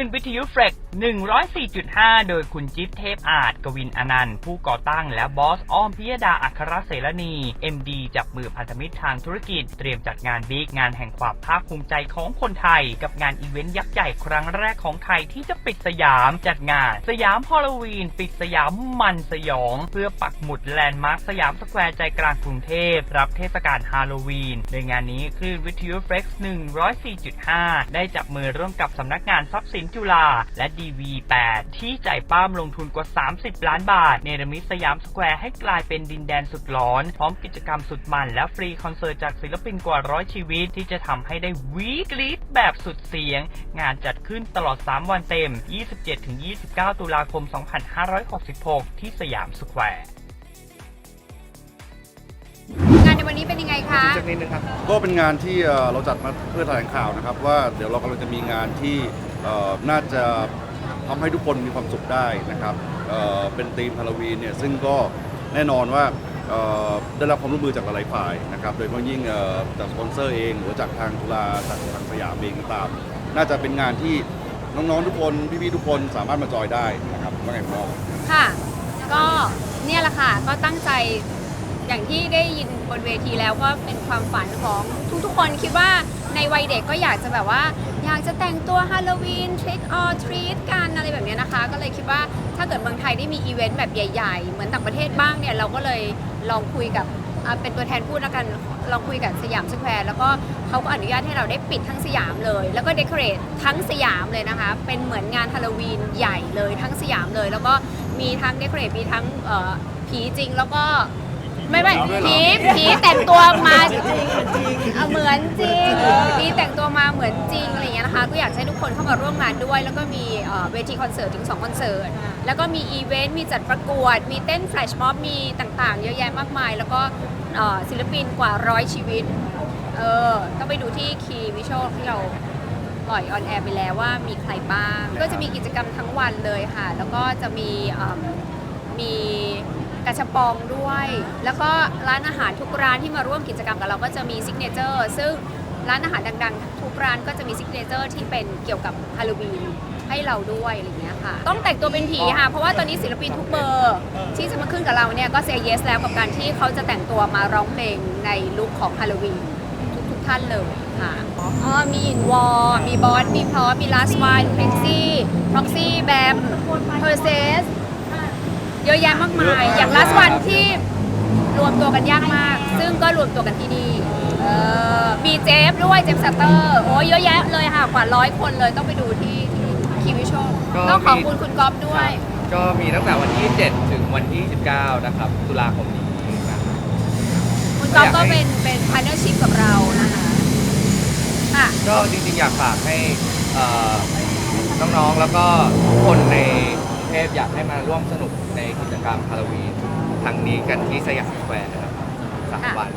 explain with you, Fred. 104.5 โดยคุณจิ๊บเทพอาจ กวินอนันต์ ผู้ก่อตั้งและบอสอ้อมพิยดาอัครเสรณี MD จับมือพันธมิตรทางธุรกิจ เตรียมจัดงานบิ๊กงานแห่งความภาคภูมิใจของคนไทย กับงานอีเวนต์ยักษ์ใหญ่ครั้งแรกของไทยที่จะปิดสยามจัดงาน สยามฮอลลวีน ปิดสยามมันสยอง เพื่อปักหมุดแลนด์มาร์คสยามสแควร์ใจกลางกรุงเทพรับเทศกาลฮาโลวีนโดยงานนี้คลื่นวิทยุเฟร็กซ์104.5 ได้จับมือร่วมกับสำนักงานทรัพย์สินจุฬาและ DV8 ที่จ่ายป้ามลงทุนกว่า 30 ล้านบาท เนรมิตสยามสแควร์ให้กลายเป็นดินแดนสุดร้อน พร้อมกิจกรรมสุดมันและฟรีคอนเสิร์ตจากศิลปินกว่าร้อยชีวิต ที่จะทำให้ได้วีกรีดแบบสุดเสียง งานจัดขึ้นตลอด 3 วันเต็ม 27-29 ตุลาคม 2566 ที่สยามสแควร์งานในวันนี้เป็นยังไงคะสักนิดนึงครับก็เป็นงานที่เอ่อเราจัดมาเพื่อแถลงข่าวนะครับ ว่าเดี๋ยวเรากำลังจะมีงานที่เอ่อน่าจะ ทำให้ทุกคนมีความสุขได้นะครับเอ่อเป็นธีมฮาโลวีนเนี่ยซึ่งก็แน่นอนว่าเอ่อได้รับความร่วมมือจากหลายๆฝ่ายนะครับ โดยเฉพาะยิ่งเอ่อจากสปอนเซอร์เองหรือจากทางจุฬาจากทางสยามเองก็ตาม น่าจะเป็นงานที่น้องๆทุกคนพี่ๆทุกคนสามารถมาจอยได้นะครับว่าไงพ่อ ค่ะ ก็เนี่ยแหละค่ะ ก็ตั้งใจ อย่างที่ได้ยินบนเวทีแล้วก็เป็นความฝันของทุกๆ คนคิดว่าในวัยเด็กก็อยากจะแบบว่า อยากจะแต่งตัวฮาโลวีน trick or treat กันอะไรแบบนี้นะคะ ก็เลยคิดว่าถ้าเกิดเมืองไทยได้มีอีเวนต์แบบใหญ่ ๆ เหมือนต่างประเทศบ้างเนี่ย เราก็เลยลองคุยกับเป็นตัวแทนพูดแล้วกันลองคุยกับสยามสแควร์แล้วก็เขาก็อนุญาตให้เราได้ปิดทั้งสยามเลย แล้วก็เดคอเรททั้งสยามเลยนะคะ เป็นเหมือนงานฮาโลวีนใหญ่เลยทั้งสยามเลย แล้วก็มีทั้งเดคอเรทมีทั้งผีจริงแล้วก็ ไม่ไม่ผีผีแต่งตัวมาเอาเหมือนจริงผีแต่งตัวมาเหมือนจริงอะไรอย่างเงี้ยนะคะก็อยากให้ทุกคนเข้ามาร่วมงานด้วย แล้วก็มีเอ่อเวทีคอนเสิร์ตถึง 2 คอนเสิร์ต แล้วก็มีอีเวนต์มีจัดประกวด มีเต้นแฟลชม็อบมีต่างๆ เยอะแยะมากมาย แล้วก็เอ่อศิลปินกว่าร้อยชีวิตเออต้องไปดูที่คีย์วิชวลที่เรา ปล่อยออนแอร์ไปแล้วว่ามีใครบ้าง ก็จะมีกิจกรรมทั้งวันเลยค่ะ แล้วก็จะมีเอิ่มมี กระชับปองด้วย แล้วก็ร้านอาหารทุกร้านที่มาร่วมกิจกรรมกับเราก็จะมีซิกเนเจอร์ซึ่งร้านอาหารดังๆ ทุกร้านก็จะมีซิกเนเจอร์ที่เป็นเกี่ยวกับฮาโลวีนให้เราด้วยอะไรเงี้ยค่ะ ต้องแต่งตัวเป็นผีค่ะ เพราะว่าตอนนี้ศิลปินทุกเบอร์ที่จะมาขึ้นกับเราเนี่ยก็เซ y yes แล้วกับการที่เขาจะแต่งตัวมาร้องเพลงในลุคของฮาโลวีนทุกๆท่านเลยค่ะอ๋อมีอินวอร์มีบอส มีพรอมีลาสวายเพล็กซี่พ็อกซี่ แบมเพอร์เซส เยอะแยะมากมาย อย่างลาสวันที่รวมตัวกันยากมาก ซึ่งก็รวมตัวกันที่นี่เออมีเจฟด้วยเจฟสเตอร์ โอ้ยเยอะแยะเลยค่ะ กว่าร้อยคนเลยต้องไปดูที่ที่คีวิชวลก็ต้องขอบมีคุณคุณก๊อฟด้วย ก็มีตั้งแต่วันที่ 7 ถึงวันที่ 19 นะครับ ตุลาคมนี้นะครับ คุณก๊อฟก็อยากให้เป็นเป็นพาร์เนอร์ชิพกับเรานะคะค่ะ ก็จริงๆ อยากฝากให้เอ่อน้องๆ แล้วก็ทุกคนในกรุง เทพอยากให้มาร่วมสนุกในกิจกรรมฮาโลวีนครั้งนี้กันที่สยามสแควร์นะครับสามวัน